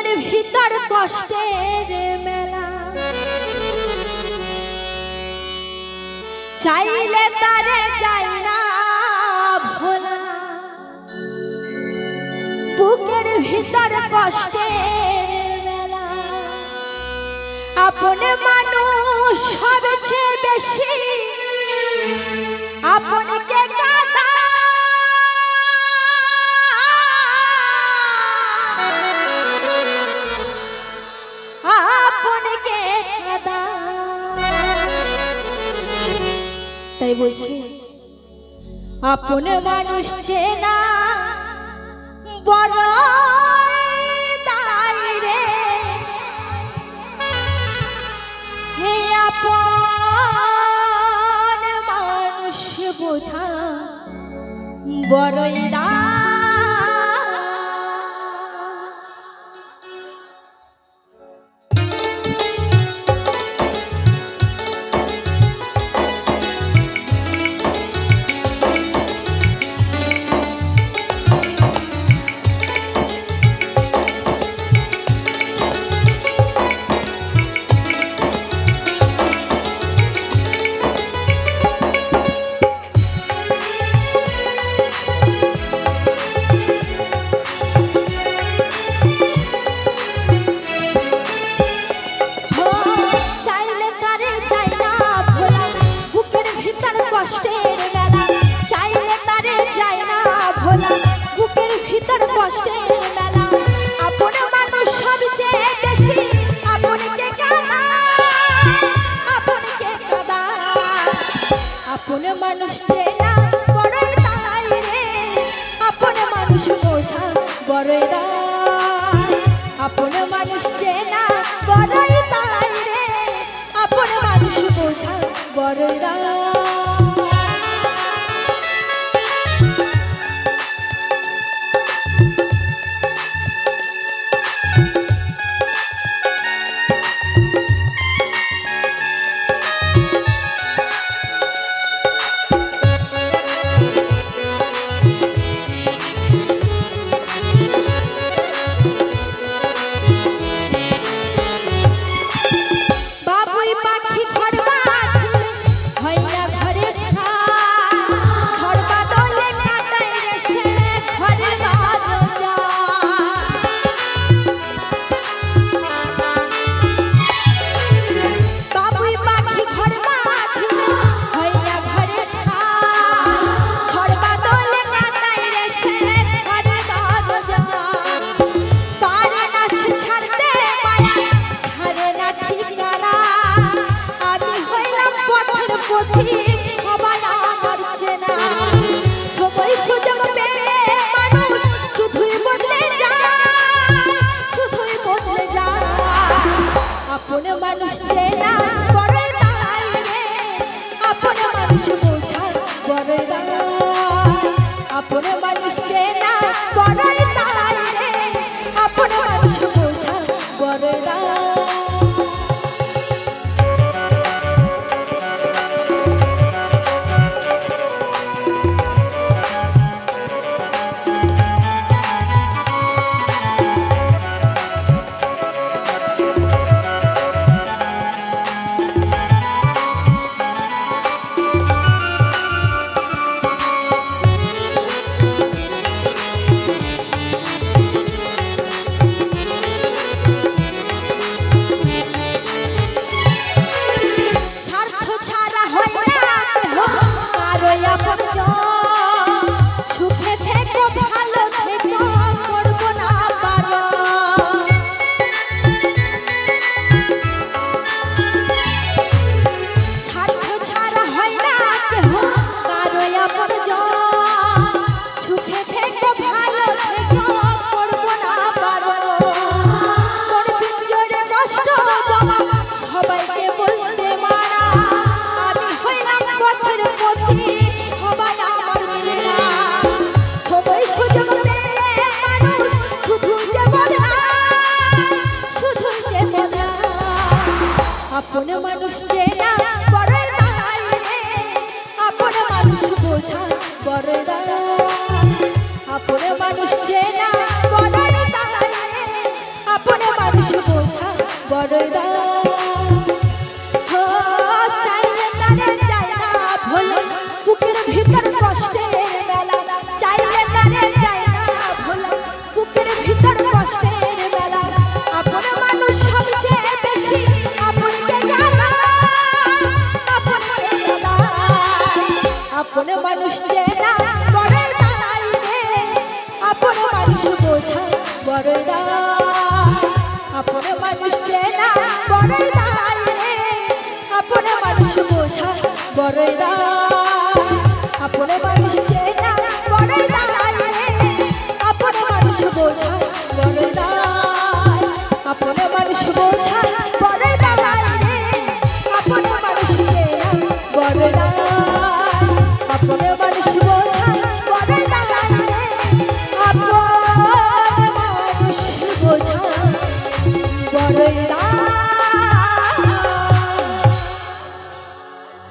মনের ভিতর কষ্টের মেলা। চাইলে তারে চাই না ভোলা। বুকের ভিতর কষ্টের মেলা। আপনে মানুষ সবচেয়ে বেশি। আপনাকে তাই বলছি। আপন মানুষ চেনা বড় তাই রে। হে আপন মানুষ বোঝা বড়ই দা মানুষ চেনা বড়ই দাদাই রে। আপন আসছে না। আপন মানুষ চেনা বড় আপন মানুষ বোঝা বড় আপন মানুষ চেনা বড় আপন মানুষ বোঝা বড় মানুষ চেনা বড়ই রায় রে। আপন মানুষ বোঝা, বড়ই রায়। আপন মানুষ চেনা বড়ই রায় রে। আপন মানুষ বোঝা